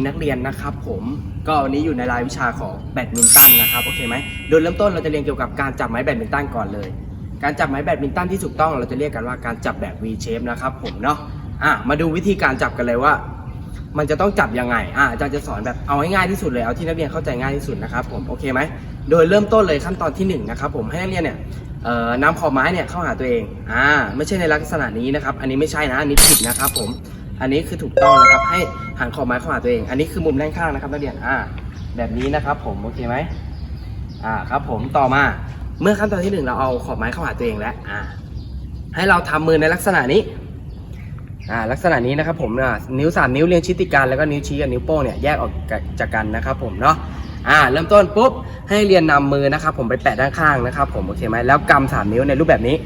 ีนักเรียนนะครับผมก็วันนี้อยู่ในรายวิชาของแบดมินตันนะครับโอเคไหมโดยเริ่มต้นเราจะเรียนเกี่ยวกับการจับไม้แบดมินตันก่อนเลย การจับไม้แบดมินตันที่ถูกต้องเราจะเรียกกันว่าการจับแบบ V shape นะครับผมเนาะอะมาดูวิธีการจับกันเลยว่า มันจะต้องจับยังไงอะอาจารย์จะสอนแบบเอาง่ายที่สุดเลยเอาที่นักเรียนเข้าใจง่ายที่สุดนะครับผมโอเคไหมโดยเริ่มต้นเลยขั้นตอนที่หนึ่งนะครับผมให้นักเรียนเนี่ยเอ่อนำขอบไม้เนี่ยเข้าหาตัวเองอ่าไม่ใช่ในลักษณะนี้นะครับ อันนี้ไม่ใช่นะอันนี้ผิดนะครับผม อันนี้คือถูกต้องนะครับ ให้หันขอบไม้เข้าหาตัวเอง อันนี้คือมุมด้านข้างนะครับนักเรียน อ่า แบบนี้นะครับ ผม โอเคไหมอ่า ครับผม ต่อมา เมื่อขั้นตอนที่หนึ่งเราเอาขอบไม้เข้าหาตัวเองแล้ว อ่า ให้เราทำมือในลักษณะนี้ อ่า ลักษณะนี้นะครับผมอ่านิ้วสามนิ้วเรียงชิดติดกัน แล้วก็นิ้วชี้กับนิ้วโป้งเนี่ยแยกออกจากกันนะครับ ผมเนาะอ่าเริ่มต้นปุ๊บให้เรียนนำมือนะครับ ผมไปแปะด้านข้างนะครับ ผมโอเคไหมแล้วกำสามนิ้วในรูปแบบนี้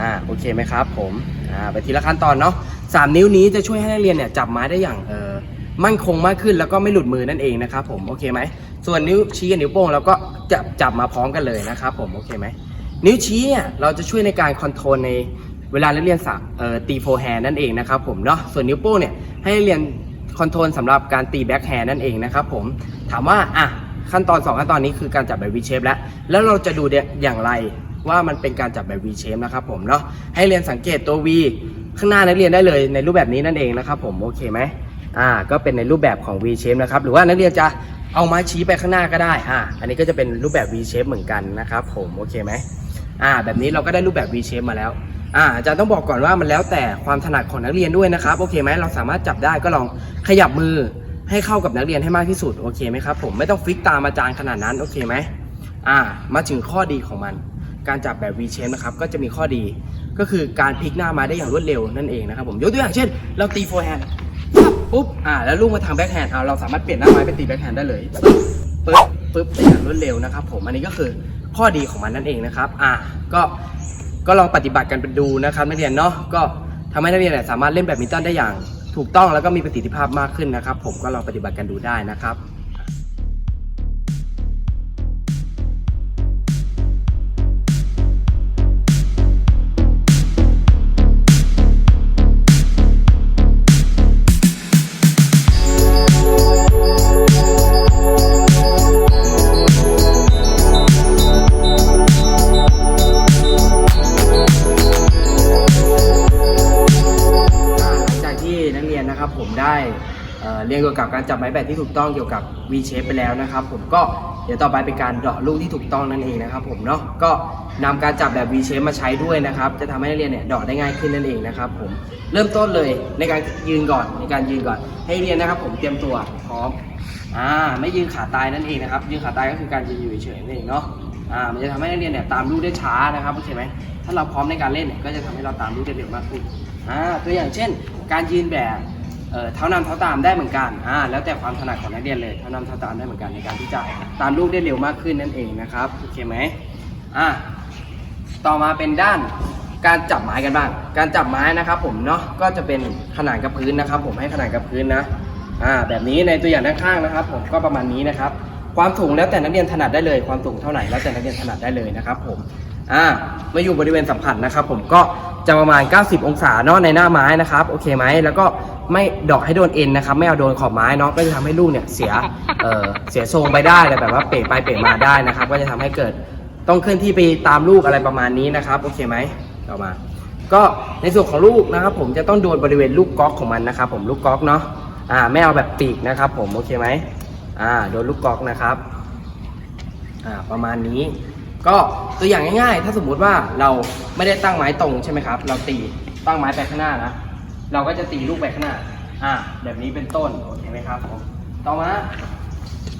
อ่าโอเคไหมครับ ผมอ่าไปทีละขั้นตอนเนาะ สามนิ้วนี้จะช่วยให้นักเรียนเนี่ยจับไม้ได้อย่างเออมั่นคงมากขึ้นแล้วก็ไม่หลุดมือนั่นเองนะครับผมโอเคไหมส่วนนิ้วชี้กับนิ้วโป้งเราก็จะจับมาพร้อมกันเลยนะครับผมโอเคไหมนิ้วชี้เนี่ยเราจะช่วยในการคอนโทรลในเวลานักเรียนสักตีโฟแฮนนั่นเองนะครับผมเนาะส่วนนิ้วโป้งเนี่ยให้เรียนคอนโทรลสำหรับการตีแบ็คแฮนนั่นเองนะครับผมถามว่าอะขั้นตอนสองขั้นตอนนี้คือการจับแบบวีเชฟแล้ว แล้วเราจะดูอย่างไรว่ามันเป็นการจับแบบ V shape นะครับผมเนาะให้เรียนสังเกตตัว V ข้างหน้านักเรียนได้เลยในรูปแบบนี้นั่นเองนะครับผมโอเคไหมอ่าก็เป็นในรูปแบบของ V shape นะครับหรือว่านักเรียนจะเอาไม้ชี้ไปข้างหน้าก็ได้อ่าอันนี้ก็จะเป็นรูปแบบ V shape เหมือนกันนะครับผมโอเคไหมอ่าแบบนี้เราก็ได้รูปแบบ V shape มาแล้วอ่าอาจารย์ต้องบอกก่อนว่ามันแล้วแต่ความถนัดของนักเรียนด้วยนะครับโอเคไหมเราสามารถจับได้ก็ลองขยับมือให้เข้ากับนักเรียนให้มากที่สุดโอเคไหมครับผมไม่ต้องฟิกตามอาจารย์ขนาดนั้นโอเคไหมอ่ามาถึงข้อดีของมัน การจับแบบ V shape นะครับก็จะมีข้อดี ก็คือการพลิกหน้าไม้ได้อย่างรวดเร็วนั่นเองนะครับผมยกตัวอย่างเช่น เราตีโฟร์แฮนด์ปุ๊บอ่าแล้วลูกมาทางแบ็คแฮนด์อ่าเราสามารถเปลี่ยนหน้าไม้เป็นตีแบ็คแฮนด์ได้เลยปึ๊บปึ๊บได้อย่างรวดเร็วนะครับผมอันนี้ก็คือข้อดีของมันนั่นเองนะครับอ่าก็ก็ลองปฏิบัติกันไปดูนะครับนักเรียนเนาะก็ทำให้นักเรียนเนี่ยสามารถเล่นแบดมินตันได้อย่างถูกต้องแล้วก็มีประสิทธิภาพมากขึ้นนะครับ ผมก็ลองปฏิบัติกันดูได้นะครับ การจับไม้แบดที่ถูกต้องเกี่ยวกับ V shape ไปแล้วนะครับ ผมก็เดี๋ยวต่อไปเป็นการเดาะลูกที่ถูกต้องนั่นเองนะครับ ผมเนาะก็นำการจับแบบ V shape มาใช้ด้วยนะครับ จะทำให้นักเรียนเนี่ยเดาะได้ง่ายขึ้นนั่นเองนะครับ ผมเริ่มต้นเลยในการยืนก่อนในการยืนก่อน ให้เรียนนะครับ ผมเตรียมตัวพร้อมอ่าไม่ยืนขาตายนั่นเองนะครับ ยืนขาตายก็คือการยืนอยู่เฉยๆนั่นเองเนาะอ่ามันจะทำให้นักเรียนเนี่ยตามลูกได้ช้านะครับโอเคไหมถ้าเราพร้อมในการเล่นเนี่ยก็จะทำให้เราตามลูกได้เร็วมากขึ้นอ่าตัวอย่างเช่น การยืนแบบ เอ่อเท้านำเท้าตามได้เหมือนกันอ่าแล้วแต่ความถนัดของนักเรียนเลยเท้านำเท้าตามได้เหมือนกันในการที่จะตามลูกได้เร็วมากขึ้นนั่นเองนะครับโอเคไหมอ่าต่อมาเป็นด้านการจับไม้กันบ้าง การจับไม้นะครับผมเนาะก็จะเป็นขนาดกับพื้นนะครับ ผมให้ขนาดกับพื้นนะอ่าแบบนี้ในตัวอย่างด้านข้างนะครับ ผมก็ประมาณนี้นะครับ ความสูงแล้วแต่นักเรียนถนัดได้เลย ความสูงเท่าไหร่แล้วแต่นักเรียนถนัดได้เลยนะครับ ผมอ่ามาอยู่บริเวณสัมผัสนะครับ ผมก็ จะประมาณ 90 องศาเนาะในหน้าไม้นะครับโอเคไหมแล้วก็ไม่ดอกให้โดนเอ็นนะครับไม่เอาโดนขอบไม้เนาะก็จะทำให้ลูกเนี่ยเสียเอ่อเสียทรงไปได้อะไรแบบว่าเป๋ไปเป๋มาได้นะครับ ก็จะทำให้เกิดต้องเคลื่อนที่ไปตามลูกอะไรประมาณนี้นะครับโอเคไหมต่อมา ก็ในส่วนของลูกนะครับ ผมจะต้องโดนบริเวณลูกก๊อกของมันนะครับ ผมลูกก๊อกเนาะอ่าไม่เอาแบบปีกนะครับ ผมโอเคไหมอ่าโดนลูกก๊อกนะครับอ่าประมาณนี้ ก็ตัวอย่างง่ายๆ ถ้าสมมุติว่าเราไม่ได้ตั้งไม้ตรงใช่ไหมครับ เราตีตั้งไม้ไปข้างหน้านะ เราก็จะตีลูกไปข้างหน้า อ่า แบบนี้เป็นต้น โอเคไหมครับผม ต่อมา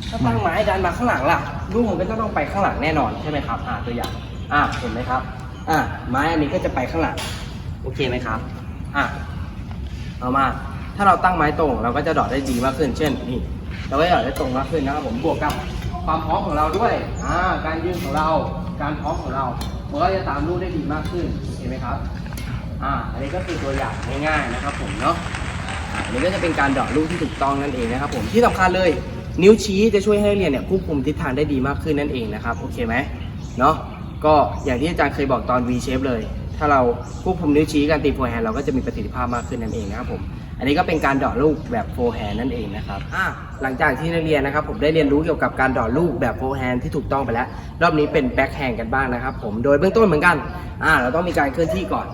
ถ้าตั้งไม้ดันมาข้างหลังล่ะ ลูกมันก็จะต้องไปข้างหลังแน่นอนใช่ไหมครับ อ่า ตัวอย่าง อ่า เห็นไหมครับ อ่า ไม้อันนี้ก็จะไปข้างหลัง โอเคไหมครับ อ่าเอามา ถ้าเราตั้งไม้ตรง เราก็จะดอดได้ดีมากขึ้น เช่น นี่ เราก็จะดอดได้ตรงมากขึ้นนะครับผม บวกกับ ความพร้อมของเราด้วยอ่าการยืนของเรา การพร้อมของเรามันก็จะตามลูกได้ดีมากขึ้นเห็นไหมครับอ่าอันนี้ก็คือตัวอย่างง่ายๆนะครับผมเนาะอันนี้ก็จะเป็นการเดาะลูกที่ถูกต้องนั่นเองนะครับผมที่สำคัญเลย นิ้วชี้จะช่วยให้นักเรียนเนี่ยควบคุมทิศทางได้ดีมากขึ้นนั่นเองนะครับโอเคไหมเนาะก็อย่างที่อาจารย์เคยบอกตอน V shape เลย ถ้าเราควบคุมนิ้วชี้การตีโฟร์แฮนด์เราก็จะมีประสิทธิภาพมากขึ้นนั่นเองนะครับผม อันนี้ก็เป็นการเดาะลูกแบบโฟร์แฮนด์นั่นเองนะครับอะหลังจากที่นักเรียนนะครับ ผมได้เรียนรู้เกี่ยวกับการเดาะลูกแบบโฟร์แฮนด์ที่ถูกต้องไปแล้ว รอบนี้เป็นแบ็คแฮนด์กันบ้างนะครับ ผมโดยเบื้องต้นเหมือนกันอ่าเราต้องมีการเคลื่อนที่ก่อน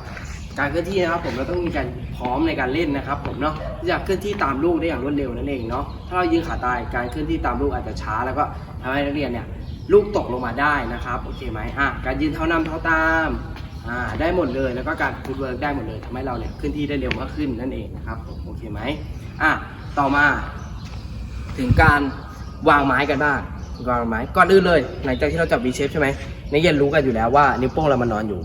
การเคลื่อนที่นะครับ ผมเราต้องมีการพร้อมในการเล่นนะครับ ผมเนาะที่จะเคลื่อนที่ตามลูกได้อย่างรวดเร็วนั่นเองเนาะถ้าเรายืนขาตายการเคลื่อนที่ตามลูกอาจจะช้า แล้วก็ทำให้นักเรียนเนี่ยลูกตกลงมาได้นะครับโอเคไหมอะการยืนเท้านำเท้าตาม อ่าได้หมดเลยแล้วก็การฟุตเวิร์กได้หมดเลยทำให้เราเนี่ยเคลื่อนที่ได้เร็วมากขึ้นนั่นเองนะครับผมโอเคไหมอะต่อมา ถึงการวางไม้กันบ้างวางไม้ก่อนอื่นเลย หลังจากที่เราจับ V shape ใช่ไหมนักเรียนรู้กันอยู่แล้วว่านิ้วโป้งเรามันนอนอยู่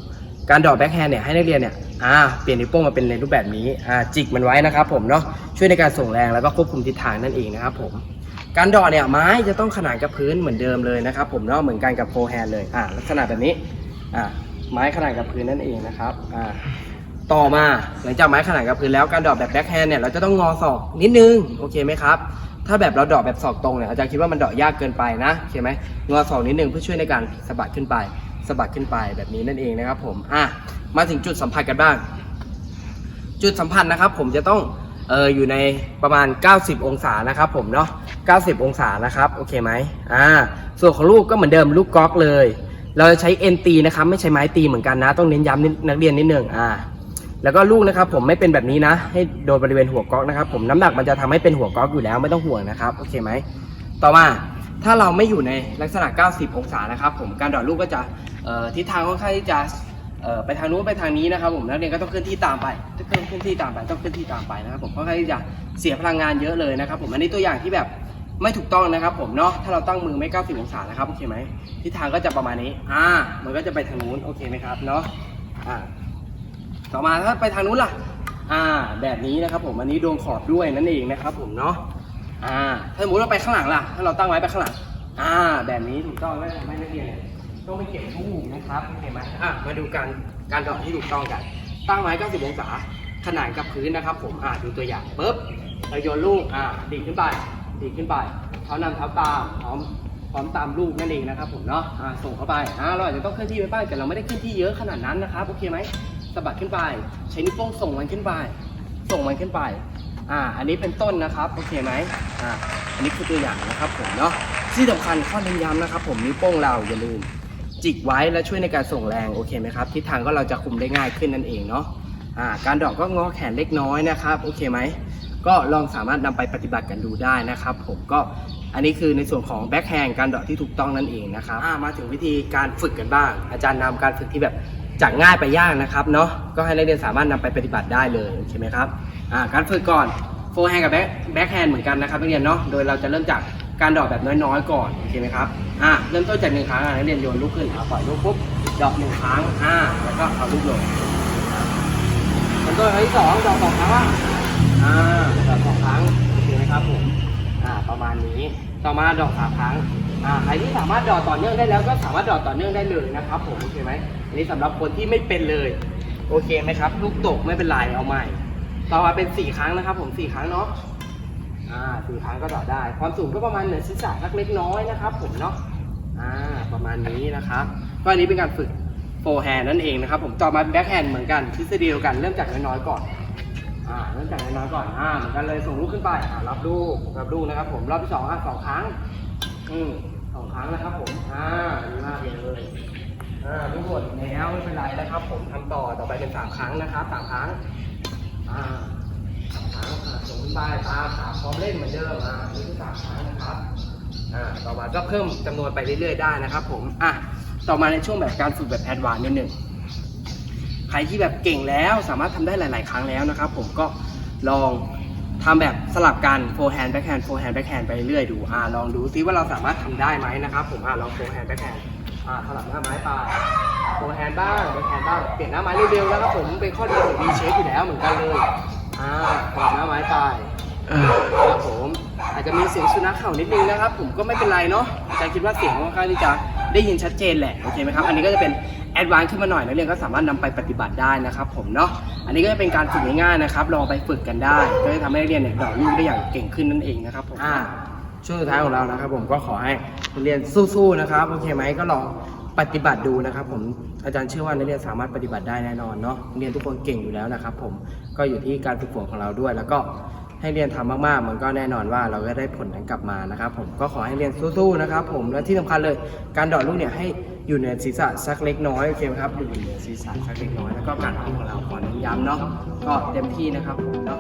การดรอแบ็คแฮนด์เนี่ยให้นักเรียนเนี่ยอ่าเปลี่ยนนิ้วโป้งมาเป็นในรูปแบบนี้อ่าจิกมันไว้นะครับผมเนาะช่วยในการส่งแรงแล้วก็ควบคุมทิศทางนั่นเองนะครับผมการดอเนี่ยไม้จะต้องขนานกับพื้นเหมือนเดิมเลยนะครับผมเนาะเหมือนกันกับโฟแฮนด์เลยอ่าลักษณะแบบนี้อ่า ไม้ขนานกับพื้นนั่นเองนะครับอ่าต่อมาหลังจากไม้ขนาดกับพื้นแล้วการดอกแบบแบ็คแฮนด์เนี่ยเราจะต้องงอศอกนิดนึงโอเคไหมครับถ้าแบบเราดอกแบบศอกตรงเนี่ยอาจารย์คิดว่ามันดอกยากเกินไปนะโอเคไหมงอศอกนิดนึงเพื่อช่วยในการสะบัดขึ้นไปสะบัดขึ้นไปแบบนี้นั่นเองนะครับผมอะมาถึงจุดสัมผัสกันบ้าง จุดสัมผัสนะครับ ผมจะต้องเอออยู่ในประมาณ 90 องศานะครับ ผมเนาะ90 องศานะครับโอเคไหมอ่าส่วนของลูกก็เหมือนเดิมลูกก๊อกเลย เราจะใช้เอ็นตีนะครับไม่ใช่ไม้ตีเหมือนกันนะ ต้องเน้นย้ำนักเรียนนิดหนึ่งอ่าแล้วก็ลูกนะครับผมไม่เป็นแบบนี้นะ ให้โดนบริเวณหัวก๊อกนะครับ ผมน้ำหนักมันจะทำให้เป็นหัวก๊อกอยู่แล้วไม่ต้องห่วงนะครับโอเคไหมต่อมาถ้าเราไม่อยู่ในลักษณะ 90 องศานะครับ ผมการดอดลูกก็จะทิศทางค่อนข้างที่จะไปทางนู้นไปทางนี้นะครับ ผมนักเรียนก็ต้องเคลื่อนที่ตามไปต้องเคลื่อนที่ตามไปต้องเคลื่อนที่ตามไปนะครับผมค่อนข้างที่จะเสียพลังงานเยอะเลยนะครับ ผมอันนี้ตัวอย่างที่แบบ ไม่ถูกต้องนะครับผมเนาะถ้าเราตั้งมือไม่ 90 องศานะครับโอเคไหมทิศทางก็จะประมาณนี้อ่ามันก็จะไปทางนู้นโอเคไหมครับเนาะอ่าต่อมาถ้าไปทางนู้นล่ะอ่าแบบนี้นะครับผมอันนี้ดวงขอบด้วยนั่นเองนะครับผมเนาะอ่าถ้าสมมติเราไปข้างหลังล่ะ ถ้าเราตั้งไว้ไปข้างหลังอ่าแบบนี้ถูกต้องไม่ไม่นักเรียนเนี่ยต้องไปเก็บลูกนะครับโอเคไหมอะมาดูการการดอกที่ถูกต้องกัน ตั้งไว้ 90 องศาขนานกับพื้นนะครับ ผมอ่าดูตัวอย่างปุ๊บเราโยนลูกอ่าดีดขึ้นไป ดีดขึ้นไป เท้านำเท้าตามพร้อมพร้อมตามลูกนั่นเองนะครับผมเนาะอ่าส่งเข้าไปอ่าเราอาจจะต้องเคลื่อนที่ไปบ้างแต่เราไม่ได้เคลื่อนที่เยอะขนาดนั้นนะครับโอเคไหมสะบัดขึ้นไป ใช้นิ้วโป้งส่งมันขึ้นไป ส่งมันขึ้นไปอ่าอันนี้เป็นต้นนะครับโอเคไหมอ่าอันนี้คือตัวอย่างนะครับผมเนาะที่สำคัญข้อเน้นย้ำนะครับ ผมนิ้วโป้งเราอย่าลืมจิกไว้และช่วยในการส่งแรงโอเคไหมครับทิศทางก็เราจะคุมได้ง่ายขึ้นนั่นเองเนาะอ่าการดอกก็งอแขนเล็กน้อยนะครับโอเคไหม ก็ลองสามารถนำไปปฏิบัติกันดูได้นะครับผมก็อันนี้คือในส่วนของแบ็คแฮนด์การเดาะที่ถูกต้องนั่นเองนะครับมาถึงวิธีการฝึกกันบ้าง อาจารย์นำการฝึกที่แบบจากง่ายไปยากนะครับเนาะก็ให้นักเรียนสามารถนำไปปฏิบัติได้เลยใช่ไหมครับการฝึกก่อนโฟร์แฮนด์กับแบ็คแบ็คแฮนด์เหมือนกันนะครับนักเรียนเนาะโดยเราจะเริ่มจากการดอกแบบน้อยๆ ก่อนโอเคไหมครับอ่าเริ่มต้นจากหนึ่งครั้งนักเรียนโยนลูกขึ้นปล่อยลูกปุ๊บดอกหนึ่งครั้งอ่าแล้วก็เอาลูกลงเป็นต้นครั้งที่สองดอกสองครั้งอ่า งครั้งโอเคไหมครับผมอ่าประมาณนี้ต่อมาดอกสามครั้งอ่าใครที่สามารถดอกต่อเนื่องได้แล้วก็สามารถดอกต่อเนื่องได้เลยนะครับผมโอเคไหมอันนี้สำหรับคนที่ไม่เป็นเลย โอเคไหมครับ ลูกตกไม่เป็นไรเอาใหม่ ต่อมาเป็นสี่ครั้งนะครับ ผมสี่ครั้งเนาะอ่าสี่ครั้งก็ดอกได้ ความสูงก็ประมาณเหนือศีรษะสักเล็กน้อยนะครับ ผมเนาะอ่าประมาณนี้นะครับก็อันนี้เป็นการฝึกโฟร์แฮนด์นั่นเองนะครับผมต่อมาแบ็คแฮนด์เหมือนกันทฤษฎีเดียวกันเริ่มจากน้อยๆก่อน อ่าเริ่มจากน้อยๆก่อนอ่าเหมือนกันเลยส่งลูกขึ้นไปอ่ารับลูกรับลูกนะครับ ผมรอบที่สองอะสองครั้ง อืมสองครั้งนะครับ ผมอ่าดีมากเลยอ่าลูกหมดแล้วไม่เป็นไรนะครับ ผมทำต่อต่อไปเป็นสามครั้งนะครับสามครั้งอ่าสามครั้งอ่าส่งขึ้นไปตามสามพร้อมเล่นเหมือนเดิมอ่านี่คือสามครั้งนะครับอ่าต่อมาก็เพิ่มจำนวนไปเรื่อยๆได้นะครับ ผมอะต่อมาในช่วงแบบการฝึกแบบแอดวานซ์นิดหนึ่ง ครที่แบบเก่งแล้วสามารถทำได้หลาย ๆ ครั้งแล้วนะครับ ผมก็ลองทำแบบสลับกันโฟร์แฮนด์แบ็คแฮนด์โฟร์แฮนด์แบ็คแฮนด์ไปเรื่อยดูอ่าลองดูซิว่าเราสามารถทำได้ไหมนะครับผมอ่าลองโฟร์แฮนด์แบ็คแฮนด์อ่าสลับหน้าไม้ไปโฟร์แฮนด์บ้างแบ็คแฮนด์บ้างเปลี่ยนหน้าไม้เร็วๆนะครับผมเป็นข้อดีของ V shape อยู่แล้วเหมือนกันเลยอ่าสลับหน้าไม้ไปครับผมอาจจะมีเสียงสุนัขเห่านิดนึงนะครับ ผมก็ไม่เป็นไรเนาะอาจารย์คิดว่าเสียงค่อนข้างที่จะได้ยินชัดเจนแหละโอเคไหมครับ อันนี้ก็จะเป็น แอดวานซ์ขึ้นมาหน่อยนักเรียนก็สามารถนำไปปฏิบัติได้นะครับผมเนาะอันนี้ก็จะเป็นการฝึกง่ายๆนะครับลองไปฝึกกันได้ก็จะทำให้นักเรียนเนี่ยดอกลูกได้อย่างเก่งขึ้นนั่นเองนะครับผมอ่าช่วงสุดท้ายของเรานะครับ ผมก็ขอให้นักเรียนสู้ๆนะครับโอเคไหมก็ลองปฏิบัติดูนะครับ ผมอาจารย์เชื่อว่านักเรียนสามารถปฏิบัติได้แน่นอนเนาะนักเรียนทุกคนเก่งอยู่แล้วนะครับ ผมก็อยู่ที่การฝึกฝนของเราด้วย แล้วก็ให้เรียนทำมากๆ มันก็แน่นอนว่าเราก็ได้ผลนั้นกลับมานะครับ ผมก็ขอให้เรียนสู้ๆนะครับ ผมและที่สำคัญเลยการเดอดลูกเนี่ยให้ อยู่ในศีรษะสักเล็กน้อยโอเคไหมครับอยู่ในศีรษะสักเล็กน้อยแล้วก็การทำของเราขอเน้นย้ำเนาะก็เต็มที่นะครับเนาะ